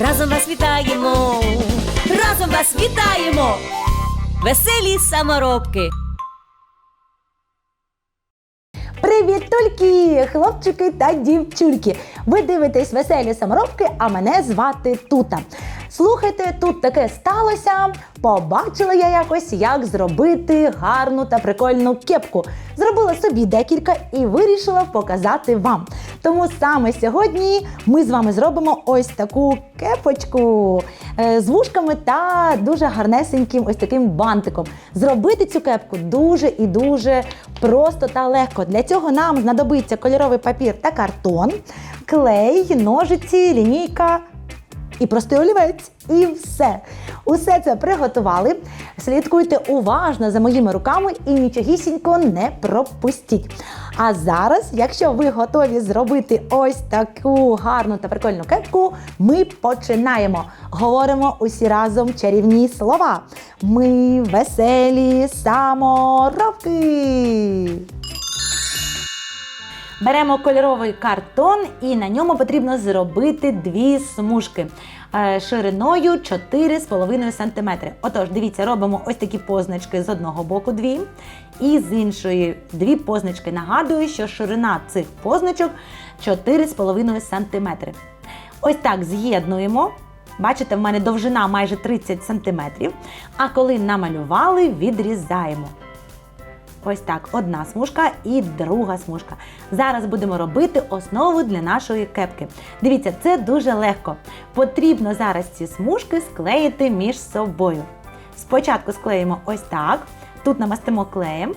разом вас вітаємо, разом вас вітаємо, веселі саморобки. Привіт, тульки, хлопчики та дівчульки. Ви дивитесь веселі саморобки, а мене звати Тута. Слухайте, тут таке сталося. Побачила я якось, як зробити гарну та прикольну кепку. Зробила собі декілька і вирішила показати вам. Тому саме сьогодні ми з вами зробимо ось таку кепочку е, з вушками та дуже гарнесеньким ось таким бантиком. Зробити цю кепку дуже і дуже просто та легко. Для цього нам знадобиться кольоровий папір та картон, клей, ножиці, лінійка і простий олівець. І все. Усе це приготували. Слідкуйте уважно за моїми руками і нічогісінько не пропустіть. А зараз, якщо ви готові зробити ось таку гарну та прикольну кепку, ми починаємо. Говоримо усі разом чарівні слова. Ми веселі саморобки. Беремо кольоровий картон і на ньому потрібно зробити дві смужки е, шириною 4,5 см. Отож, дивіться, робимо ось такі позначки з одного боку дві, і з іншої дві позначки. Нагадую, що ширина цих позначок 4,5 см. Ось так з'єднуємо. Бачите, в мене довжина майже 30 см. А коли намалювали, відрізаємо. Ось так, одна смужка і друга смужка. Зараз будемо робити основу для нашої кепки. Дивіться, це дуже легко. Потрібно зараз ці смужки склеїти між собою. Спочатку склеїмо ось так, тут намастимо клеєм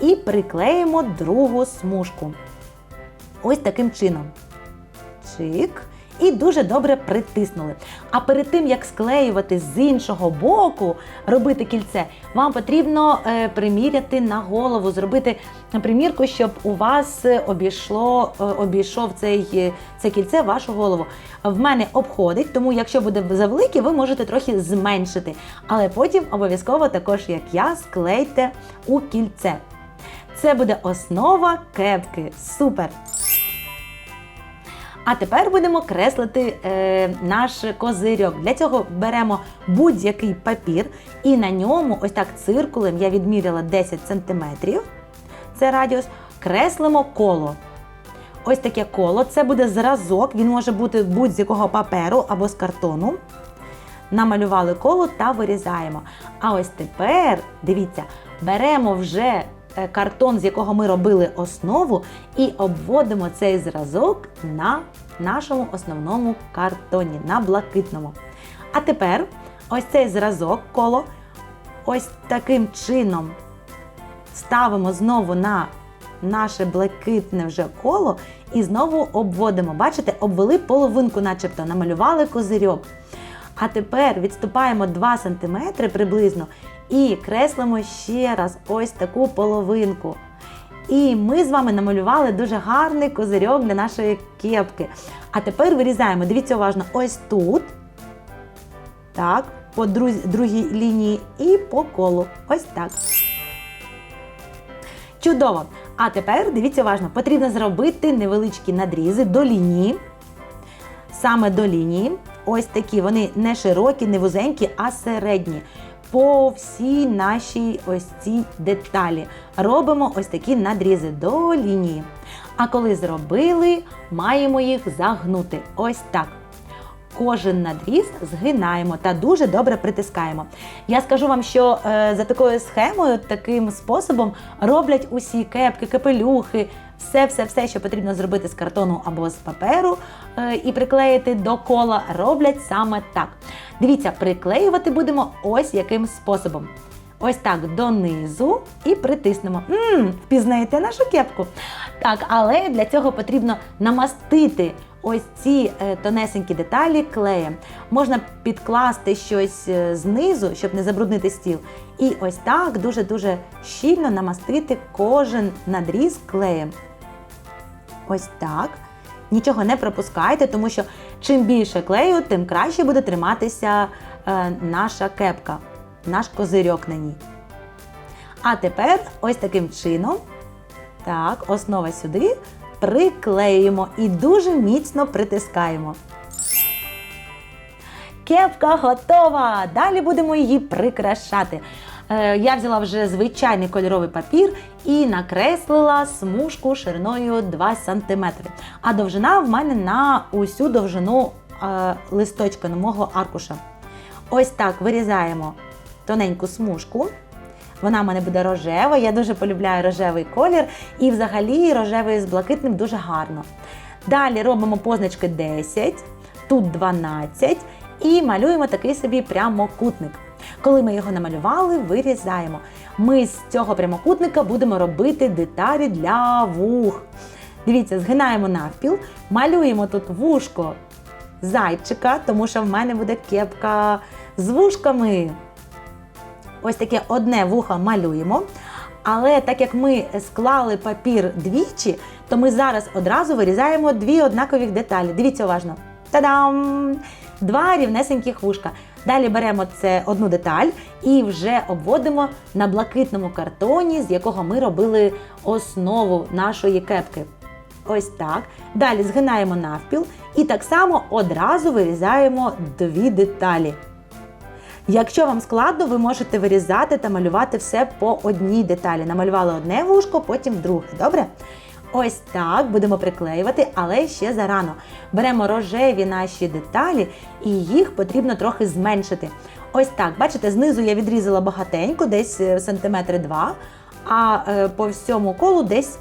і приклеїмо другу смужку. Ось таким чином. Чик. І дуже добре притиснули. А перед тим, як склеювати з іншого боку, робити кільце, вам потрібно е, приміряти на голову, зробити примірку, щоб у вас е, обійшло, е, обійшов цей, е, це кільце вашу голову. В мене обходить, тому якщо буде завелике, ви можете трохи зменшити. Але потім обов'язково також, як я, склейте у кільце. Це буде основа кепки. Супер! А тепер будемо креслити е, наш козирьок. Для цього беремо будь-який папір і на ньому, ось так циркулем, я відміряла 10 см, це радіус, креслимо коло. Ось таке коло, це буде зразок, він може бути будь-з якого паперу або з картону. Намалювали коло та вирізаємо. А ось тепер, дивіться, беремо вже картон, з якого ми робили основу, і обводимо цей зразок на нашому основному картоні, на блакитному. А тепер ось цей зразок коло ось таким чином ставимо знову на наше блакитне вже коло і знову обводимо. Бачите, обвели половинку, начебто, намалювали козирьок. А тепер відступаємо 2 см приблизно і креслимо ще раз ось таку половинку. І ми з вами намалювали дуже гарний козирьок для нашої кепки. А тепер вирізаємо, дивіться уважно, ось тут. Так, по другій лінії і по колу. Ось так. Чудово! А тепер дивіться уважно, потрібно зробити невеличкі надрізи до лінії. Саме до лінії. Ось такі, вони не широкі, не вузенькі, а середні. По всій нашій ось цій деталі. Робимо ось такі надрізи до лінії. А коли зробили, маємо їх загнути. Ось так. Кожен надріз згинаємо та дуже добре притискаємо. Я скажу вам, що е, за такою схемою, таким способом роблять усі кепки, капелюхи, все, все, все, що потрібно зробити з картону або з паперу е, і приклеїти до кола, роблять саме так. Дивіться, приклеювати будемо ось яким способом. Ось так донизу і притиснемо. Мм, впізнаєте нашу кепку? Так, але для цього потрібно намастити ось ці е, тонесенькі деталі клеєм. Можна підкласти щось е, знизу, щоб не забруднити стіл. І ось так дуже-дуже щільно намастити кожен надріз клеєм. Ось так. Нічого не пропускайте, тому що чим більше клею, тим краще буде триматися е, наша кепка, наш козирьок на ній. А тепер ось таким чином, так, основа сюди, приклеюємо і дуже міцно притискаємо. Кепка готова! Далі будемо її прикрашати. Е, Я взяла вже звичайний кольоровий папір і накреслила смужку шириною 2 см. А довжина в мене на усю довжину е, листочка на мого аркуша. Ось так вирізаємо тоненьку смужку. Вона в мене буде рожева. Я дуже полюбляю рожевий колір, і взагалі рожевий з блакитним дуже гарно. Далі робимо позначки 10, тут 12 і малюємо такий собі прямокутник. Коли ми його намалювали, вирізаємо. Ми з цього прямокутника будемо робити деталі для вух. Дивіться, згинаємо навпіл, малюємо тут вушко зайчика, тому що в мене буде кепка з вушками. Ось таке одне вухо малюємо. Але так як ми склали папір двічі, то ми зараз одразу вирізаємо дві однакові деталі. Дивіться уважно. Та-дам! Два рівнесеньких вушка. Далі беремо це одну деталь і вже обводимо на блакитному картоні, з якого ми робили основу нашої кепки. Ось так. Далі згинаємо навпіл і так само одразу вирізаємо дві деталі. Якщо вам складно, ви можете вирізати та малювати все по одній деталі. Намалювали одне вушко, потім друге. Добре? Ось так будемо приклеювати, але ще зарано. Беремо рожеві наші деталі і їх потрібно трохи зменшити. Ось так, бачите, знизу я відрізала багатенько, десь е, сантиметри два, а е, по всьому колу десь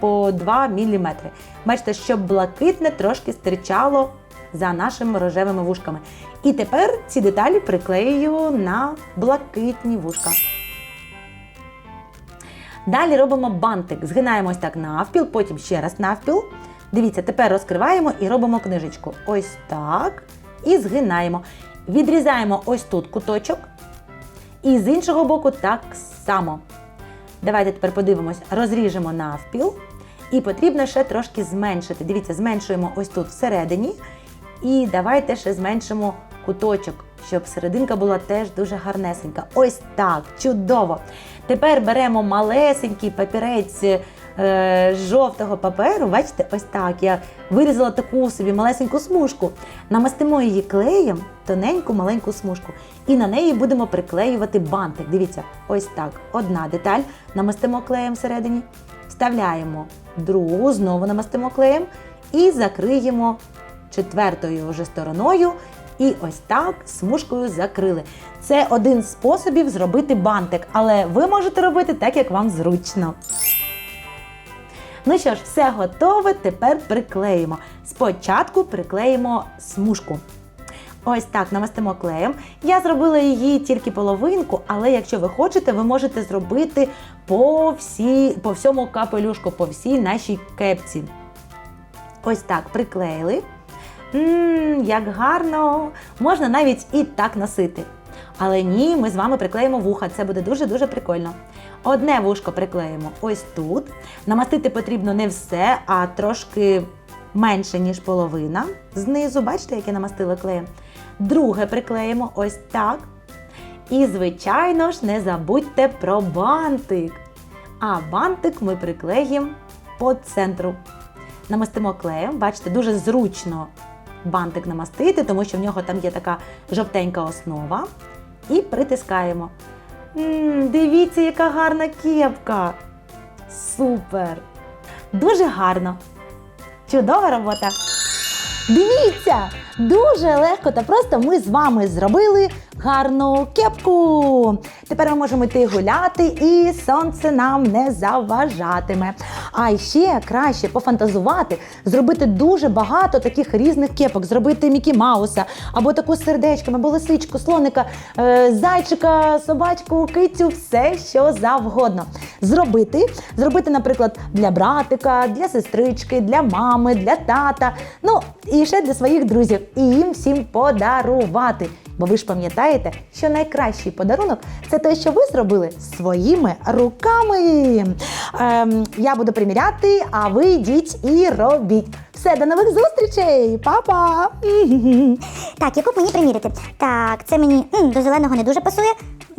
по 2 мм. Бачите, щоб блакитне трошки стирчало за нашими рожевими вушками. І тепер ці деталі приклею на блакитні вушка. Далі робимо бантик. Згинаємо ось так навпіл, потім ще раз навпіл. Дивіться, тепер розкриваємо і робимо книжечку. Ось так. І згинаємо. Відрізаємо ось тут куточок. І з іншого боку так само. Давайте тепер подивимось, розріжемо навпіл. І потрібно ще трошки зменшити. Дивіться, зменшуємо ось тут всередині. І давайте ще зменшимо куточок, щоб серединка була теж дуже гарнесенька. Ось так, чудово. Тепер беремо малесенький папірець е, жовтого паперу. Бачите, ось так. Я вирізала таку собі малесеньку смужку. Намастимо її клеєм, тоненьку маленьку смужку. І на неї будемо приклеювати бантик. Дивіться, ось так. Одна деталь намастимо клеєм всередині, вставляємо другу, знову намастимо клеєм і закриємо четвертою вже стороною. І ось так смужкою закрили. Це один з способів зробити бантик, але ви можете робити так, як вам зручно. Ну що ж, все готове, тепер приклеїмо. Спочатку приклеїмо смужку. Ось так намастимо клеєм. Я зробила її тільки половинку, але якщо ви хочете, ви можете зробити по, всі, по всьому капелюшку, по всій нашій кепці. Ось так приклеїли. Ммм, як гарно! Можна навіть і так носити. Але ні, ми з вами приклеїмо вуха. Це буде дуже-дуже прикольно. Одне вушко приклеїмо ось тут. Намастити потрібно не все, а трошки менше, ніж половина. Знизу, бачите, як я намастила клеєм. Друге приклеїмо ось так. І, звичайно ж, не забудьте про бантик. А бантик ми приклеїмо по центру. Намастимо клеєм, бачите, дуже зручно бантик намастити, тому що в нього там є така жовтенька основа. І притискаємо. м дивіться, яка гарна кепка! Супер! Дуже гарно! Чудова робота! Дивіться! Дуже легко та просто ми з вами зробили гарну кепку. Тепер ми можемо йти гуляти, і сонце нам не заважатиме. А ще краще пофантазувати, зробити дуже багато таких різних кепок, зробити Мікі Мауса, або таку з або лисичку, слоника, е, зайчика, собачку, кицю, все що завгодно. Зробити, зробити, наприклад, для братика, для сестрички, для мами, для тата. Ну і ще для своїх друзів. І їм всім подарувати. Бо ви ж пам'ятаєте, що найкращий подарунок це те, що ви зробили своїми руками. Ем, я буду приміряти, а ви йдіть і робіть. Все, до нових зустрічей! Па-па! Так, яку мені приміряти? Так, це мені до зеленого не дуже пасує.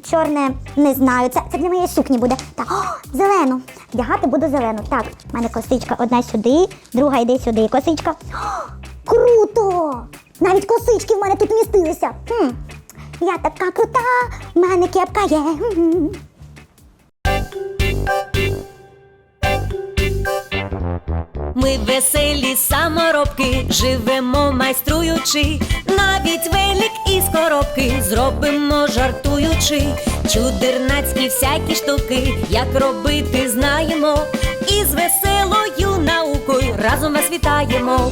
Чорне не знаю. Це, це для моєї сукні буде. Так, о, зелену. Вдягати буду зелену. Так, в мене косичка одна сюди, друга йде сюди. Косичка. О, круто! Навіть косички в мене тут містилися. Хм, я така крута, в мене кепка є. Ми веселі саморобки, живемо майструючи, навіть велик із коробки зробимо жартуючи, чудернацькі всякі штуки, як робити знаємо, і з веселою наукою разом вас вітаємо,